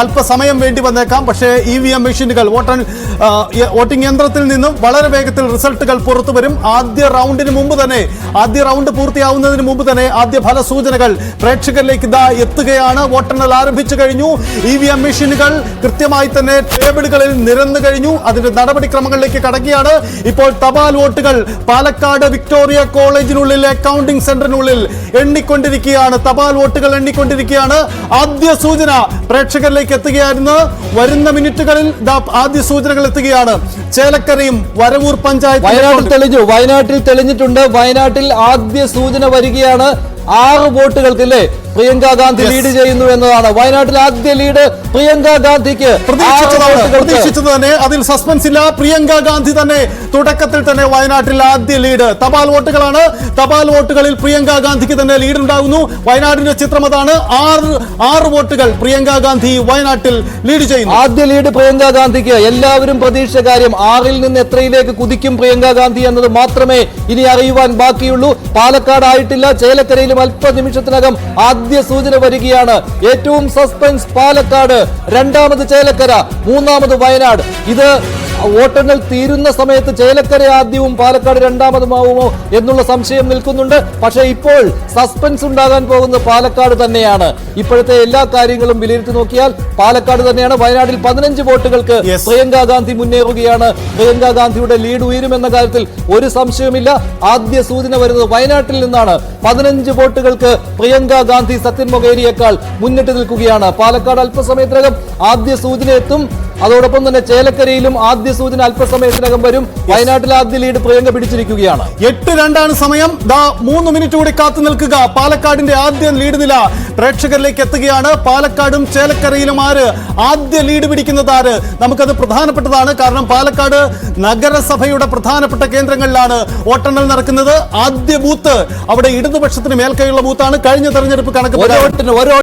അല്പസമയം വേണ്ടി വന്നേക്കാം. പക്ഷേ ഇ വി എം മെഷീനുകൾ വോട്ടൺ വോട്ടിംഗ് യന്ത്രത്തിൽ നിന്നും വളരെ വേഗത്തിൽ റിസൾട്ടുകൾ പുറത്തു വരും. ആദ്യ റൗണ്ടിന് മുമ്പ് തന്നെ ആദ്യ റൗണ്ട് പൂർത്തിയാവുന്നതിന് മുമ്പ് തന്നെ ആദ്യ ഫലസൂചനകൾ പ്രേക്ഷകരിലേക്ക് ഇതാ എത്തുകയാണ്. വോട്ടെണ്ണൽ ആരംഭിച്ചു കഴിഞ്ഞു. ഇ വി എം മെഷീനുകൾ കൃത്യമായി തന്നെ ടേബിളുകളിൽ നിരന്നു കഴിഞ്ഞു. അതിന്റെ നടപടിക്രമങ്ങളിലേക്ക് കടക്കുകയാണ്. ഇപ്പോൾ തപാൽ വോട്ടുകൾ പാലക്കാട് വിക്ടോറിയ കോളേജിനുള്ളിൽ അക്കൗണ്ടിംഗ് സെന്ററിനുള്ളിൽ എണ്ണിക്കൊണ്ടിരിക്കുകയാണ്. തപാൽ വോട്ടുകൾ എണ്ണിക്കൊണ്ടിരിക്കുകയാണ്. ആദ്യ സൂചന പ്രേക്ഷകരിലേക്ക് എത്തുകയായിരുന്നു. വരുന്ന മിനിറ്റുകളിൽ ആദ്യ സൂചനകൾ എത്തുകയാണ്. ചേലക്കരയും വരവൂർ വയനാട്ടിൽ പഞ്ചായത്ത് തെളിഞ്ഞു വയനാട്ടിൽ തെളിഞ്ഞിട്ടുണ്ട്. വയനാട്ടിൽ ആദ്യ സൂചന വരികയാണ് ആറ് വോട്ടുകൾക്ക് അല്ലേ പ്രിയങ്ക ഗാന്ധി ലീഡ് ചെയ്യുന്നു എന്നതാണ്. വയനാട്ടിൽ ആദ്യ ലീഡ് പ്രിയങ്ക ഗാന്ധിക്ക് പ്രതീക്ഷിച്ചത് തന്നെ. അതിൽ സസ്പെൻസ് ഇല്ല. പ്രിയങ്ക ഗാന്ധി തന്നെ തുടക്കത്തിൽ തന്നെ വയനാട്ടിൽ ആദ്യ ലീഡ് തപാൽ വോട്ടുകളാണ്. തപാൽ വോട്ടുകളിൽ പ്രിയങ്ക ഗാന്ധിക്ക് തന്നെ ലീഡ് ഉണ്ടാകുന്നു. വയനാടിന്റെ ചിത്രം അതാണ്. ആറ് ആറ് വോട്ടുകൾ പ്രിയങ്ക ഗാന്ധി വയനാട്ടിൽ ലീഡ് ചെയ്യുന്നു. ആദ്യ ലീഡ് പ്രിയങ്ക ഗാന്ധിക്ക്. എല്ലാവരും പ്രതീക്ഷിച്ച കാര്യം ആറിൽ നിന്ന് എത്രയിലേക്ക് കുതിക്കും പ്രിയങ്ക ഗാന്ധി എന്നത് മാത്രമേ ഇനി അറിയുവാൻ ബാക്കിയുള്ളൂ. പാലക്കാട് ആയിട്ടില്ല ചേലക്കരയിലും അല്പനിമിഷത്തിനകം ആദ്യ സൂചന വരികയാണ്. ഏറ്റവും സസ്പെൻസ് പാലക്കാട്. രണ്ടാമത് ചേലക്കര. മൂന്നാമത് വയനാട്. ഇത് വോട്ടെണ്ണൽ തീരുന്ന സമയത്ത് ചേലക്കര ആദ്യവും പാലക്കാട് രണ്ടാമതുമാവുമോ എന്നുള്ള സംശയം നിൽക്കുന്നുണ്ട്. പക്ഷേ ഇപ്പോൾ സസ്പെൻസ് ഉണ്ടാകാൻ പോകുന്ന പാലക്കാട് തന്നെയാണ്. ഇപ്പോഴത്തെ എല്ലാ കാര്യങ്ങളും വിലയിരുത്തി നോക്കിയാൽ പാലക്കാട് തന്നെയാണ്. വയനാട്ടിൽ പതിനഞ്ച് വോട്ടുകൾക്ക്. പ്രിയങ്ക ഗാന്ധി മുന്നേറുകയാണ്. പ്രിയങ്ക ഗാന്ധിയുടെ ലീഡ് ഉയരുമെന്ന കാര്യത്തിൽ ഒരു സംശയവുമില്ല. ആദ്യ സൂചന വരുന്നത് വയനാട്ടിൽ നിന്നാണ്. പതിനഞ്ച് വോട്ടുകൾക്ക് പ്രിയങ്ക ഗാന്ധി സത്യൻ മൊകേരിയേക്കാൾ മുന്നിട്ട് നിൽക്കുകയാണ്. പാലക്കാട് അല്പസമയത്തിനകം ആദ്യ സൂചന എത്തും അതോടൊപ്പം തന്നെ ചേലക്കരയിലും ആദ്യ സൂചന അല്പസമയത്തിനകം വരും. വയനാട്ടിൽ ആദ്യ ലീഡ് പ്രിയങ്ക പിടിച്ചിരിക്കുകയാണ്. എട്ട് രണ്ടാണ് സമയം. ദാ മൂന്ന് മിനിറ്റ് കൂടി കാത്തു നിൽക്കുക. പാലക്കാടിന്റെ ആദ്യ ലീഡ് നില പ്രേക്ഷകരിലേക്ക് എത്തുകയാണ്. പാലക്കാടും ചേലക്കരയിലും ആര് ആദ്യ ലീഡ് പിടിക്കുന്നത് ആര്? നമുക്കത് പ്രധാനപ്പെട്ടതാണ്. കാരണം പാലക്കാട് നഗരസഭയുടെ പ്രധാനപ്പെട്ട കേന്ദ്രങ്ങളിലാണ് വോട്ടെണ്ണൽ നടക്കുന്നത്. ആദ്യ ബൂത്ത് അവിടെ ഇടതുപക്ഷത്തിന് മേൽക്കൈയുള്ള ബൂത്താണ് കഴിഞ്ഞ തെരഞ്ഞെടുപ്പ് കണക്ക്